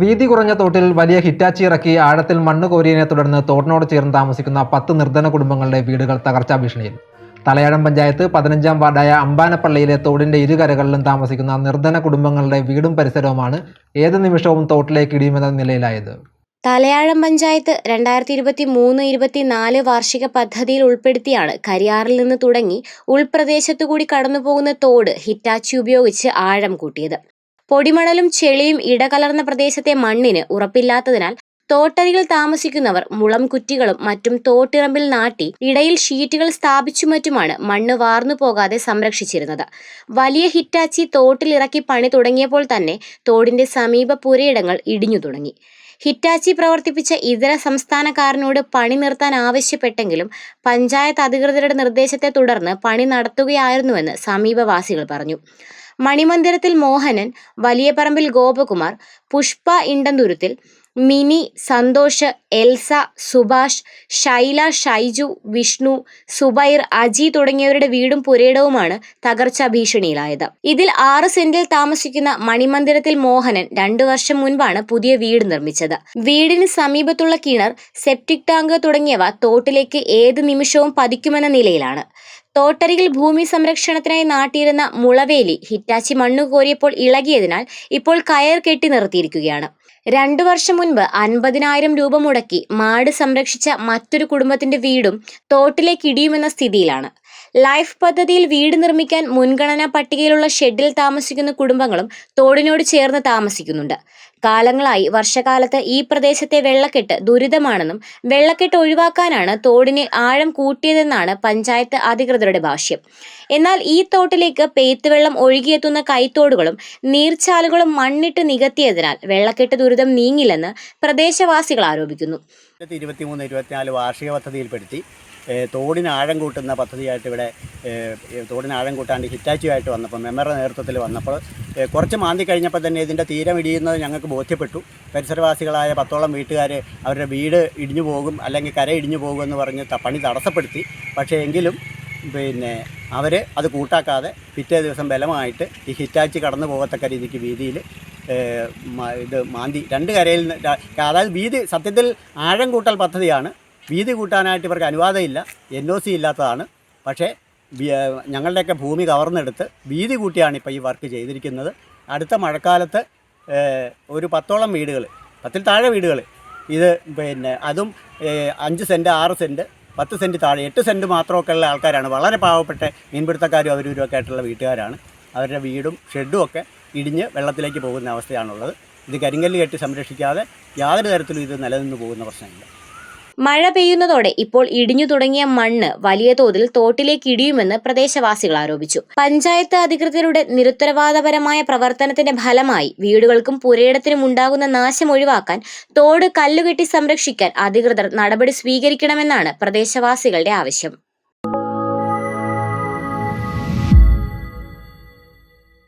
വീതി കുറഞ്ഞ തോട്ടിൽ വലിയ ഹിറ്റാച്ചി ഇറക്കി ആഴത്തിൽ മണ്ണ് കോരിയതിനെ തുടർന്ന് തോട്ടിനോട് ചേർന്ന് താമസിക്കുന്ന പത്ത് നിർധന കുടുംബങ്ങളുടെ വീടുകൾ തകർച്ചാ ഭീഷണിയിൽ. തലയാഴം പഞ്ചായത്ത് പതിനഞ്ചാം വാർഡായ അമ്പാനപ്പള്ളിയിലെ തോടിന്റെ ഇരുകരകളിലും താമസിക്കുന്ന നിർധന കുടുംബങ്ങളുടെ വീടും പരിസരവുമാണ് ഏത് നിമിഷവും തോട്ടിലേക്ക് ഇടിയുമെന്ന നിലയിലായത്. തലയാഴം പഞ്ചായത്ത് രണ്ടായിരത്തി ഇരുപത്തി മൂന്ന് ഇരുപത്തിനാല് വാർഷിക പദ്ധതിയിൽ ഉൾപ്പെടുത്തിയാണ് കരിയാറിൽ നിന്ന് തുടങ്ങി ഉൾപ്രദേശത്തുകൂടി കടന്നുപോകുന്ന തോട് ഹിറ്റാച്ചി ഉപയോഗിച്ച് ആഴം കൂട്ടിയത്. പൊടിമണലും ചെളിയും ഇടകലർന്ന പ്രദേശത്തെ മണ്ണിന് ഉറപ്പില്ലാത്തതിനാൽ തോട്ടരികിൽ താമസിക്കുന്നവർ മുളം കുറ്റികളും മറ്റും തോട്ടിറമ്പിൽ നാട്ടി ഇടയിൽ ഷീറ്റുകൾ സ്ഥാപിച്ചു മറ്റുമാണ് മണ്ണ് വാർന്നു പോകാതെ സംരക്ഷിച്ചിരുന്നത്. വലിയ ഹിറ്റാച്ചി തോട്ടിലിറക്കി പണി തുടങ്ങിയപ്പോൾ തന്നെ തോടിന്റെ സമീപ പുരയിടങ്ങൾ ഇടിഞ്ഞു തുടങ്ങി. ഹിറ്റാച്ചി പ്രവർത്തിപ്പിച്ച ഇതര സംസ്ഥാനക്കാരനോട് പണി നിർത്താൻ ആവശ്യപ്പെട്ടെങ്കിലും പഞ്ചായത്ത് അധികൃതരുടെ നിർദ്ദേശത്തെ തുടർന്ന് പണി നടത്തുകയായിരുന്നുവെന്ന് സമീപവാസികൾ പറഞ്ഞു. മണിമന്ദിരത്തിൽ മോഹനൻ വലിയപറമ്പിൽ ഗോപകുമാർ പുഷ്പ ഇണ്ടന്തുരുത്തിൽ മിനി സന്തോഷ് എൽസ സുഭാഷ് ഷൈല ഷൈജു വിഷ്ണു സുബൈർ അജി തുടങ്ങിയവരുടെ വീടും പുരയിടവുമാണ് തകർച്ചാ ഭീഷണിയിലായത്. ഇതിൽ ആറ് സെന്റിൽ താമസിക്കുന്ന മണിമന്ദിരത്തിൽ മോഹനൻ രണ്ടു വർഷം മുൻപാണ് പുതിയ വീട് നിർമ്മിച്ചത്. വീടിന് സമീപത്തുള്ള കിണർ സെപ്റ്റിക് ടാങ്ക് തുടങ്ങിയവ തോട്ടിലേക്ക് ഏത് നിമിഷവും പതിക്കുമെന്ന നിലയിലാണ്. തോട്ടരികിൽ ഭൂമി സംരക്ഷണത്തിനായി നാട്ടിയിരുന്ന മുളവേലി ഹിറ്റാച്ചി മണ്ണ് കോരിയപ്പോൾ ഇളകിയതിനാൽ ഇപ്പോൾ കയർ കെട്ടി നിർത്തിയിരിക്കുകയാണ്. രണ്ടു വർഷം മുൻപ് അൻപതിനായിരം രൂപ മുടക്കി മാട് സംരക്ഷിച്ച മറ്റൊരു കുടുംബത്തിന്റെ വീടും തോട്ടിലേക്ക് ഇടിയുമെന്ന സ്ഥിതിയിലാണ്. ലൈഫ് പദ്ധതിയിൽ വീട് നിർമ്മിക്കാൻ മുൻഗണനാ പട്ടികയിലുള്ള ഷെഡിൽ താമസിക്കുന്ന കുടുംബങ്ങളും തോടിനോട് ചേർന്ന് താമസിക്കുന്നുണ്ട്. കാലങ്ങളായി വർഷകാലത്ത് ഈ പ്രദേശത്തെ വെള്ളക്കെട്ട് ദുരിതമാണെന്നും വെള്ളക്കെട്ട് ഒഴിവാക്കാനാണ് തോടിന് ആഴം കൂട്ടിയതെന്നാണ് പഞ്ചായത്ത് അധികൃതരുടെ ഭാഷ്യം. എന്നാൽ ഈ തോട്ടിലേക്ക് പെയ്ത്തുവെള്ളം ഒഴുകിയെത്തുന്ന കൈത്തോടുകളും നീർച്ചാലുകളും മണ്ണിട്ട് നികത്തിയതിനാൽ വെള്ളക്കെട്ട് ദുരിതം നീങ്ങില്ലെന്ന് പ്രദേശവാസികൾ ആരോപിക്കുന്നു. രണ്ടായിരത്തി ഇരുപത്തി മൂന്ന് ഇരുപത്തിനാല് വാർഷിക പദ്ധതിയിൽപ്പെടുത്തി തോടിന് ആഴം കൂട്ടുന്ന പദ്ധതിയായിട്ട് ഇവിടെ തോടിന് ആഴം കൂട്ടാണ്ട് ഹിറ്റാച്ചിയായിട്ട് വന്നപ്പോൾ മെമ്മറുടെ നേതൃത്വത്തിൽ വന്നപ്പോൾ കുറച്ച് മാന്തി കഴിഞ്ഞപ്പോൾ തന്നെ ഇതിന്റെ തീരം ഇടിയുന്നത് ഞങ്ങൾക്ക് ബോധ്യപ്പെട്ടു. പരിസരവാസികളായ പത്തോളം വീട്ടുകാർ അവരുടെ വീട് ഇടിഞ്ഞു പോകും അല്ലെങ്കിൽ കര ഇടിഞ്ഞു പോകുമെന്ന് പറഞ്ഞ് പണി തടസ്സപ്പെടുത്തി. പക്ഷേ എങ്കിലും പിന്നെ അവർ അത് കൂട്ടാക്കാതെ പിറ്റേ ദിവസം ബലമായിട്ട് ഈ ഹിറ്റാച്ചി കടന്നു പോകത്തക്ക രീതിക്ക് വീതിയിൽ ഇത് മാന്തി. രണ്ട് കരയിൽ അതായത് വീതി സത്യത്തിൽ ആഴം കൂട്ടൽ പദ്ധതിയാണ്. വീതി കൂട്ടാനായിട്ട് ഇവർക്ക് അനുവാദമില്ല. എൻ ഒ സി ഇല്ലാത്തതാണ്. പക്ഷേ ഞങ്ങളുടെയൊക്കെ ഭൂമി കവർന്നെടുത്ത് വീതി കൂട്ടിയാണ് ഇപ്പോൾ ഈ വർക്ക് ചെയ്തിരിക്കുന്നത്. അടുത്ത മഴക്കാലത്ത് ഒരു പത്തോളം വീടുകൾ പത്തിൽ താഴെ വീടുകൾ ഇത് പിന്നെ അതും അഞ്ച് സെന്റ് ആറ് സെന്റ് പത്ത് സെന്റ് താഴെ എട്ട് സെന്റ് മാത്രമൊക്കെ ഉള്ള ആൾക്കാരാണ്. വളരെ പാവപ്പെട്ട മീൻപിടുത്തക്കാരും അവരും ഒക്കെ ആയിട്ടുള്ള വീട്ടുകാരാണ്. അവരുടെ വീടും ഷെഡും ഒക്കെ ഇടിഞ്ഞ് വെള്ളത്തിലേക്ക് പോകുന്ന അവസ്ഥയാണുള്ളത്. ഇത് കരിങ്കല്ല് കെട്ടി സംരക്ഷിക്കാതെ യാതൊരു തരത്തിലും ഇത് നിലനിന്ന് പോകുന്ന പ്രശ്നമില്ല. മഴ പെയ്യുന്നതോടെ ഇപ്പോൾ ഇടിഞ്ഞു തുടങ്ങിയ മണ്ണ് വലിയ തോതിൽ തോട്ടിലേക്ക് ഇടിയുമെന്ന് പ്രദേശവാസികൾ ആരോപിച്ചു. പഞ്ചായത്ത് അധികൃതരുടെ നിരുത്തരവാദപരമായ പ്രവർത്തനത്തിന്റെ ഫലമായി വീടുകൾക്കും പുരയിടത്തിനും ഉണ്ടാകുന്ന നാശം ഒഴിവാക്കാൻ തോട് കല്ലുകെട്ടി സംരക്ഷിക്കാൻ അധികൃതർ നടപടി സ്വീകരിക്കണമെന്നാണ് പ്രദേശവാസികളുടെ ആവശ്യം.